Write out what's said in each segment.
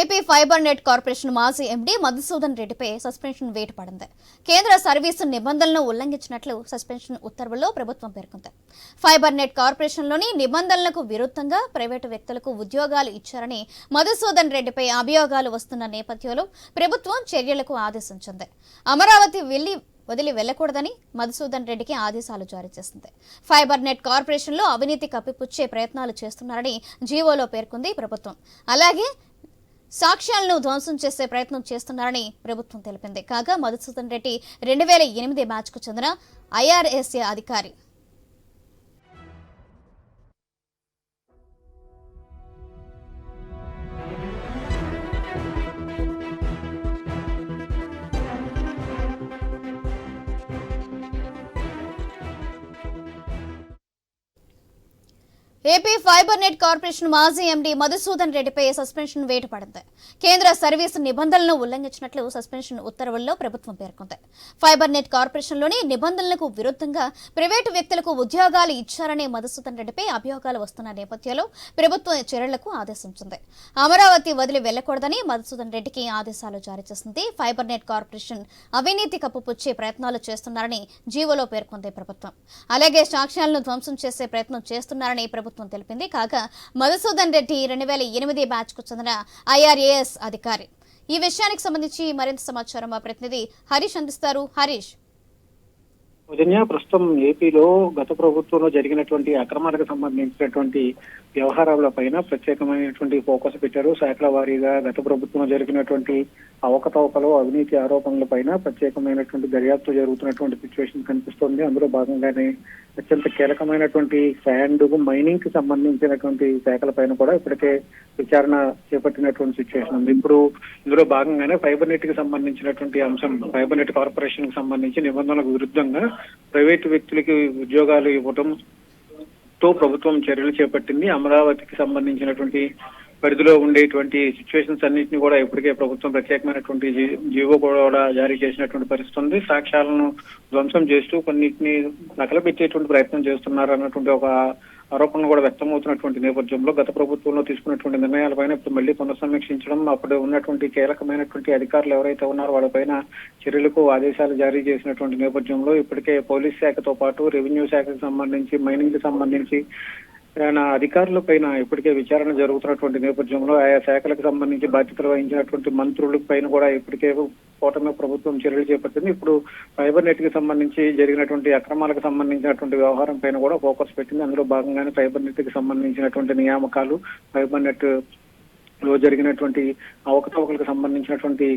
AP fibre net corporation మాజీ MD Madhusudan రెడ్డిపై suspension వేటు పడింది. కేంద్ర సర్వీసు నిబంధనలను ఉల్లంఘించినట్లు సస్పెన్షన్ ఉత్తర్వుల్లో ప్రభుత్వం పేర్కొంది. ఫైబర్ నెట్ కార్పొరేషన్లోని నిబంధనలకు విరుద్ధంగా ప్రైవేటు వ్యక్తులకు ఉద్యోగాలు ఇచ్చారని మధుసూదన్ రెడ్డిపై అభియోగాలు వస్తున్న నేపథ్యంలో ప్రభుత్వం చర్యలకు ఆదేశించింది. అమరావతి వెళ్ళి వదిలి వెళ్ళకూడదని మధుసూదన్ రెడ్డికి ఆదేశాలు జారీ చేసింది. ఫైబర్ నెట్ కార్పొరేషన్లో అవినీతి కప్పిపుచ్చే ప్రయత్నాలు చేస్తున్నారని జీవోలో పేర్కొంది ప్రభుత్వం. అలాగే సాక్ష్యాలను ధ్వంసం చేసే ప్రయత్నం చేస్తున్నారని ప్రభుత్వం తెలిపింది. కాగా మధుసూదన్ రెడ్డి రెండు వేల ఎనిమిది మ్యాచ్కు చెందిన ఐఆర్ఎస్ఏ అధికారి ఏపీ ఫైబర్ నెట్ కార్పొరేషన్ మాజీ ఎండీ మధుసూదన్ రెడ్డిపై సస్పెన్షన్ వేటు పడింది. కేంద్ర సర్వీసు నిబంధనలను ఉల్లంఘించినట్లు సస్పెన్షన్ ఉత్తర్వుల్లో ప్రభుత్వం పేర్కొంది. ఫైబర్ నెట్ కార్పొరేషన్లోని నిబంధనలకు విరుద్ధంగా ప్రైవేటు వ్యక్తులకు ఉద్యోగాలు ఇచ్చారనే మధుసూదన్ రెడ్డిపై అభియోగాలు వస్తున్న నేపథ్యంలో ప్రభుత్వం చర్యలకు ఆదేశించింది. అమరావతి వదిలి వెళ్ళకూడదని మధుసూదన్ రెడ్డికి ఆదేశాలు జారీ చేసింది. ఫైబర్ నెట్ కార్పొరేషన్ అవినీతి కప్పుపుచ్చే ప్రయత్నాలు చేస్తున్నారని జీవోలో పేర్కొంది ప్రభుత్వం. అలాగే సాక్ష్యాలను ధ్వంసం చేసే ప్రయత్నం చేస్తున్నారని ప్రభుత్వం తెలిపింది. కాగా మధుసూదన్ రెడ్డి రెండు వేల ఎనిమిది బ్యాచ్కు చెందిన ఐఆర్ఏఎస్ అధికారి. ఈ విషయానికి సంబంధించి మరింత సమాచారం మా ప్రతినిధి హరీష్ అందిస్తారు. హరీష్. ఉదయ ప్రస్తుతం ఏపీలో గత ప్రభుత్వంలో జరిగినటువంటి అక్రమాలకు సంబంధించినటువంటి వ్యవహారాల పైన ప్రత్యేకమైనటువంటి ఫోకస్ పెట్టారు. శాఖల వారీగా గత ప్రభుత్వంలో జరిగినటువంటి అవకతవకలు అవినీతి ఆరోపణల పైన ప్రత్యేకమైనటువంటి దర్యాప్తు జరుగుతున్నటువంటి సిచ్యువేషన్ కనిపిస్తోంది. అందులో భాగంగానే అత్యంత కీలకమైనటువంటి శాండ్ మైనింగ్కి సంబంధించినటువంటి శాఖల పైన కూడా ఇప్పటికే విచారణ చేపట్టినటువంటి సిచ్యువేషన్ ఉంది. ఇప్పుడు ఇందులో భాగంగానే ఫైబర్ నెట్కి సంబంధించినటువంటి అంశం ఫైబర్ నెట్ కార్పొరేషన్కి సంబంధించి నిబంధనలకు విరుద్ధంగా ప్రైవేటు వ్యక్తులకి ఉద్యోగాలు ఇవ్వటం తో ప్రభుత్వం చర్యలు చేపట్టింది. అమరావతికి సంబంధించినటువంటి పరిధిలో ఉండేటువంటి సిచ్యువేషన్స్ అన్నింటినీ కూడా ఇప్పటికే ప్రభుత్వం ప్రత్యేకమైనటువంటి జీ- జీవో కూడా జారీ చేసినటువంటి పరిస్థితి ఉంది. సాక్ష్యాలను ధ్వంసం చేస్తూ కొన్నిటిని నకలబెట్టేటువంటి ప్రయత్నం చేస్తున్నారు అన్నటువంటి ఒక ఆరోపణలు కూడా వ్యక్తమవుతున్నటువంటి నేపథ్యంలో గత ప్రభుత్వంలో తీసుకున్నటువంటి నిర్ణయాలపైన ఇప్పుడు మళ్ళీ పునఃసమీక్షించడం అప్పుడు ఉన్నటువంటి కీలకమైనటువంటి అధికారులు ఎవరైతే ఉన్నారో వాళ్ళపైన చర్యలకు ఆదేశాలు జారీ చేసినటువంటి నేపథ్యంలో ఇప్పటికే పోలీస్ శాఖతో పాటు రెవెన్యూ శాఖకు సంబంధించి మైనింగ్కి సంబంధించి ఆయన అధికారుల పైన ఇప్పటికే విచారణ జరుగుతున్నటువంటి నేపథ్యంలో ఆయా శాఖలకు సంబంధించి బాధ్యతలు వహించినటువంటి మంత్రుల పైన కూడా ఇప్పటికే కూటమి ప్రభుత్వం చర్యలు చేపట్టింది. ఇప్పుడు ఫైబర్ నెట్కి సంబంధించి జరిగినటువంటి అక్రమాలకు సంబంధించినటువంటి వ్యవహారం పైన కూడా ఫోకస్ పెట్టింది. అందులో భాగంగానే ఫైబర్ నెట్కి సంబంధించినటువంటి నియామకాలు ఫైబర్ నెట్లో జరిగినటువంటి అవకతవకలకు సంబంధించినటువంటి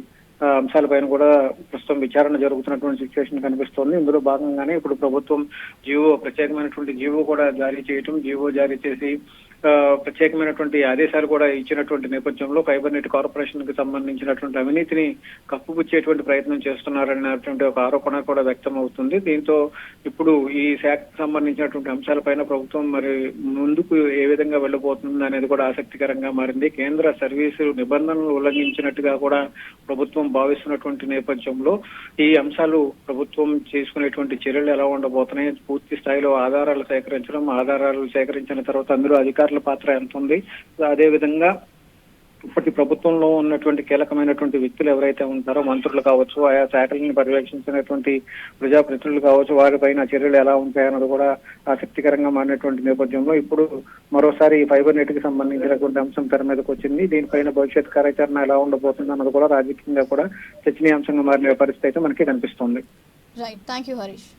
అంశాలపైన కూడా ప్రస్తుతం విచారణ జరుగుతున్నటువంటి సిచ్యువేషన్ కనిపిస్తోంది. ఇందులో భాగంగానే ఇప్పుడు ప్రభుత్వం జీవో ప్రత్యేకమైనటువంటి జీవో కూడా జారీ చేయటం జీవో జారీ చేసి ప్రత్యేకమైనటువంటి ఆదేశాలు కూడా ఇచ్చినటువంటి నేపథ్యంలో ఫైబర్ నెట్ కార్పొరేషన్కి సంబంధించినటువంటి అవినీతిని కప్పుపుచ్చేటువంటి ప్రయత్నం చేస్తున్నారనేటువంటి ఒక ఆరోపణ కూడా వ్యక్తం అవుతుంది. దీంతో ఇప్పుడు ఈ శాఖకు సంబంధించినటువంటి అంశాలపైన ప్రభుత్వం మరి ముందుకు ఏ విధంగా వెళ్ళబోతుంది అనేది కూడా ఆసక్తికరంగా మారింది. కేంద్ర సర్వీసు నిబంధనలు ఉల్లంఘించినట్టుగా కూడా ప్రభుత్వం భావిస్తున్నటువంటి నేపథ్యంలో ఈ అంశాలు ప్రభుత్వం చేసుకునేటువంటి చర్యలు ఎలా ఉండబోతున్నాయి పూర్తి స్థాయిలో ఆధారాలు సేకరించడం ఆధారాలు సేకరించిన తర్వాత అందులో అధికారుల పాత్ర ఎంత ఉంది అదే విధంగా ఇప్పటి ప్రభుత్వంలో ఉన్నటువంటి కీలకమైనటువంటి వ్యక్తులు ఎవరైతే ఉంటారో మంత్రులు కావచ్చు ఆయా శాఖలను పర్యవేక్షించినటువంటి ప్రజాప్రతినిధులు కావచ్చు వారిపైన చర్యలు ఎలా ఉంటాయన్నది కూడా ఆసక్తికరంగా మారినటువంటి నేపథ్యంలో ఇప్పుడు మరోసారి ఫైబర్ నెట్కి సంబంధించినటువంటి అంశం తెర మీదకి వచ్చింది. దీనిపైన భవిష్యత్ కార్యాచరణ ఎలా ఉండబోతుంది అన్నది కూడా రాజకీయంగా కూడా చర్చనీయాంశంగా మారిన పరిస్థితి అయితే మనకి కనిపిస్తుంది. Right thank you Harish